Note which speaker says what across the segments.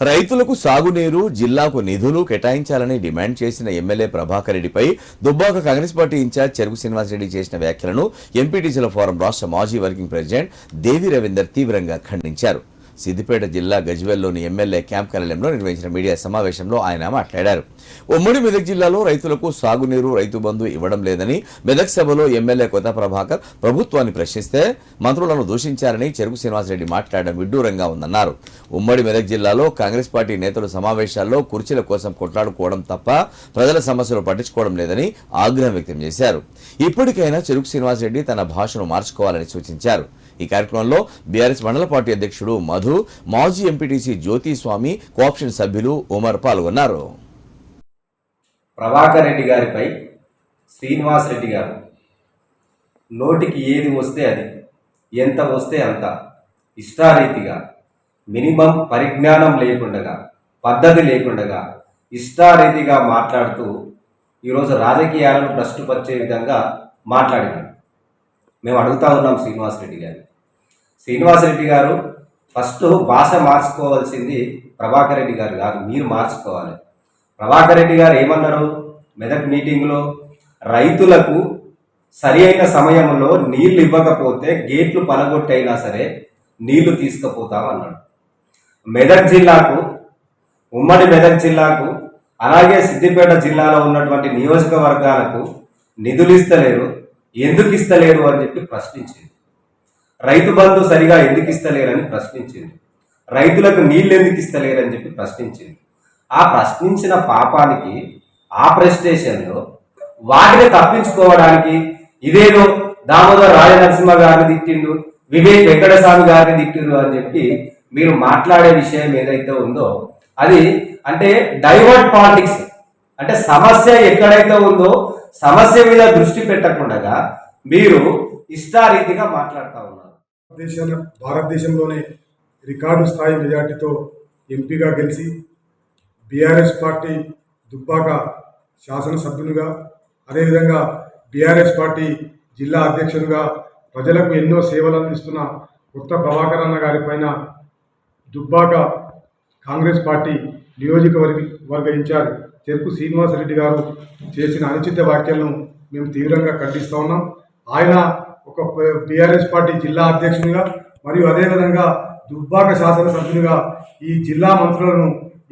Speaker 1: రైతులకు సాగునీరు జిల్లాకు నిధులు కేటాయించాలని డిమాండ్ చేసిన ఎమ్మెల్యే ప్రభాకర్ రెడ్డిపై దుబ్బాక కాంగ్రెస్ పార్టీ ఇన్ఛార్జ్ చెరుకు శ్రీనివాసరెడ్డి చేసిన వ్యాఖ్యలను ఎంపీటీసీల ఫోరం రాష్ట్ర మాజీ వర్కింగ్ ప్రెసిడెంట్ దేవి రవీందర్ తీవ్రంగా ఖండించారు. సిద్దిపేట జిల్లా గజ్వెల్లోని ఎమ్మెల్యే క్యాంప్ కార్యాలయంలో నిర్వహించిన మీడియా సమావేశంలో ఆయన మాట్లాడారు. ఉమ్మడి మెదక్ జిల్లాలో రైతులకు సాగునీరు రైతు బంధు ఇవ్వడం లేదని మెదక్ సభలో ఎమ్మెల్యే కొత్త ప్రభాకర్ ప్రభుత్వాన్ని ప్రశ్నిస్తే మంత్రులను దూషించారని చెరుకు శ్రీనివాసరెడ్డి మాట్లాడడం విడ్డూరంగా ఉందన్నారు. ఉమ్మడి మెదక్ జిల్లాలో కాంగ్రెస్ పార్టీ నేతలు సమావేశాల్లో కుర్చీల కోసం కొట్లాడుకోవడం తప్ప ప్రజల సమస్యలు పట్టించుకోవడం లేదని ఆగ్రహం వ్యక్తం చేశారు. ఇప్పటికైనా చెరుకు శ్రీనివాసరెడ్డి తన భాషను మార్చుకోవాలని సూచించారు. ఈ కార్యక్రమంలో బీఆర్ఎస్ మండల పార్టీ అధ్యక్షుడు మధు మాజీ ఎంపీటీసీ జ్యోతిస్వామి కోఆప్షన్ సభ్యులు ఉమర్ పాల్గొన్నారు.
Speaker 2: ప్రభాకర్ రెడ్డి గారిపై శ్రీనివాస్ రెడ్డి గారు నోటికి ఏది వస్తే అది ఎంత వస్తే అంత ఇష్టారీతిగా మినిమం పరిజ్ఞానం లేకుండగా పద్ధతి లేకుండగా ఇష్టారీతిగా మాట్లాడుతూ ఈరోజు రాజకీయాలను భ్రష్టుపరిచే విధంగా మాట్లాడినాడు మేము అడుగుతా ఉన్నాం శ్రీనివాస్ రెడ్డి గారు శ్రీనివాస్ రెడ్డి గారు ఫస్ట్ భాష మార్చుకోవాల్సింది ప్రభాకర్ రెడ్డి గారు కాదు మీరు మార్చుకోవాలి. ప్రభాకర్ రెడ్డి గారు ఏమన్నారు? మెదక్ మీటింగ్లో రైతులకు సరి అయిన సమయంలో నీళ్ళు ఇవ్వకపోతే గేట్లు పలగొట్టైనా సరే నీళ్ళు తీసుకుపోతామన్నాడు. మెదక్ జిల్లాకు ఉమ్మడి మెదక్ జిల్లాకు అలాగే సిద్దిపేట జిల్లాలో ఉన్నటువంటి నియోజకవర్గాలకు నిధులు ఇస్తలేరు. ఎందుకు ఇస్తలేరు అని చెప్పి ప్రశ్నించింది. రైతు బంధు సరిగా ఎందుకు ఇస్తలేరని ప్రశ్నించింది. రైతులకు నీళ్ళు ఎందుకు ఇస్తలేరని చెప్పి ప్రశ్నించింది. ఆ ప్రశ్నించిన పాపానికి ఆ ప్రెస్టేషన్లో వాటిని తప్పించుకోవడానికి ఇదేదో దామోదర్ రాజనరసింహ గారిని తిట్టిండు వివేక్ వెంకటస్వామి గారిని తిట్టిండు అని చెప్పి మీరు మాట్లాడే విషయం ఏదైతే ఉందో అది అంటే డైవర్ట్ పాలిటిక్స్. అంటే సమస్య ఎక్కడైతే ఉందో సమస్య మీద దృష్టి పెట్టకుండా మీరు ఇష్టారీతిగా మాట్లాడుతూ ఉన్నారు.
Speaker 3: దేశాన్ని భారతదేశంలోనే రికార్డు స్థాయి మెజార్టీతో ఎంపీగా గెలిచి బీఆర్ఎస్ పార్టీ దుబ్బాక శాసనసభ్యునిగా అదేవిధంగా బీఆర్ఎస్ పార్టీ జిల్లా అధ్యక్షునిగా ప్రజలకు ఎన్నో సేవలు అందిస్తున్న కొత్త ప్రభాకర్ అన్న గారి పైన దుబ్బాక కాంగ్రెస్ పార్టీ నియోజకవర్గ వర్గ ఇన్ఛార్జ్ చెరుకు శ్రీనివాసరెడ్డి గారు చేసిన అనుచిత వ్యాఖ్యలను మేము తీవ్రంగా ఖండిస్తూ ఉన్నాం. ఆయన ఒక బీఆర్ఎస్ పార్టీ జిల్లా అధ్యక్షునిగా మరియు అదేవిధంగా దుబ్బాక శాసనసభ్యునిగా ఈ జిల్లా మంత్రులను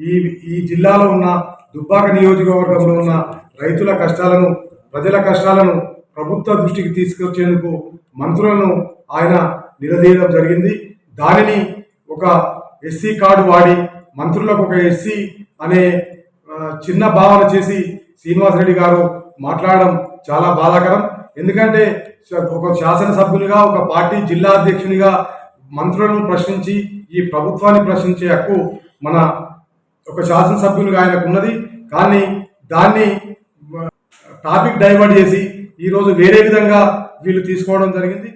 Speaker 3: ఈ ఈ జిల్లాలో ఉన్న దుబ్బాక నియోజకవర్గంలో ఉన్న రైతుల కష్టాలను ప్రజల కష్టాలను ప్రభుత్వ దృష్టికి తీసుకొచ్చేందుకు మంత్రులను ఆయన నిలదీయడం జరిగింది. దానిని ఒక ఎస్సీ కార్డు వాడి మంత్రులకు ఒక ఎస్సీ అనే చిన్న భావన చేసి శ్రీనివాసరెడ్డి గారు మాట్లాడడం చాలా బాధాకరం. ఎందుకంటే ఒక శాసనసభ్యునిగా ఒక పార్టీ జిల్లా అధ్యక్షునిగా మంత్రులను ప్రశ్నించి ఈ ప్రభుత్వాన్ని ప్రశ్నించే హక్కు మన ఒక శాసనసభ్యునిగా ఆయనకు ఉన్నది కానీ దాన్ని టాపిక్ డైవర్ట్ చేసి ఈరోజు వేరే విధంగా వీళ్ళు తీసుకోవడం జరిగింది.